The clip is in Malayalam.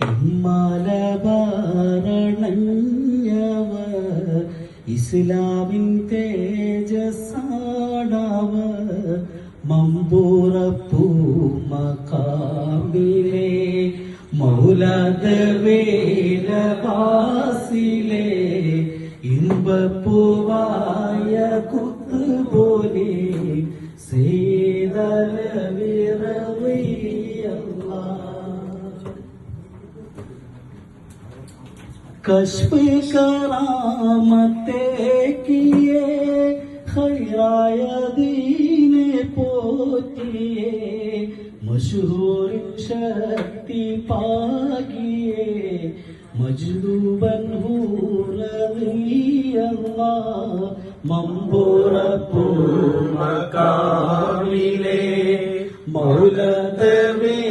മലബാരണഞ്ഞവർ ഇസ്ലാമിൻ തേജസാടവർ മമ്പൂറപ്പൂമകാമിലെ മൗലത വേലവാസിലെ ഇമ്പപ്പൂവായ കുത്തുപോലെ സേതല कश्फ करामते किए, खैराय पोतिए, मशहूर शक्ति पागिए मजलूबन अल्लाह, मंबोर पूर्ण मिले मौलत में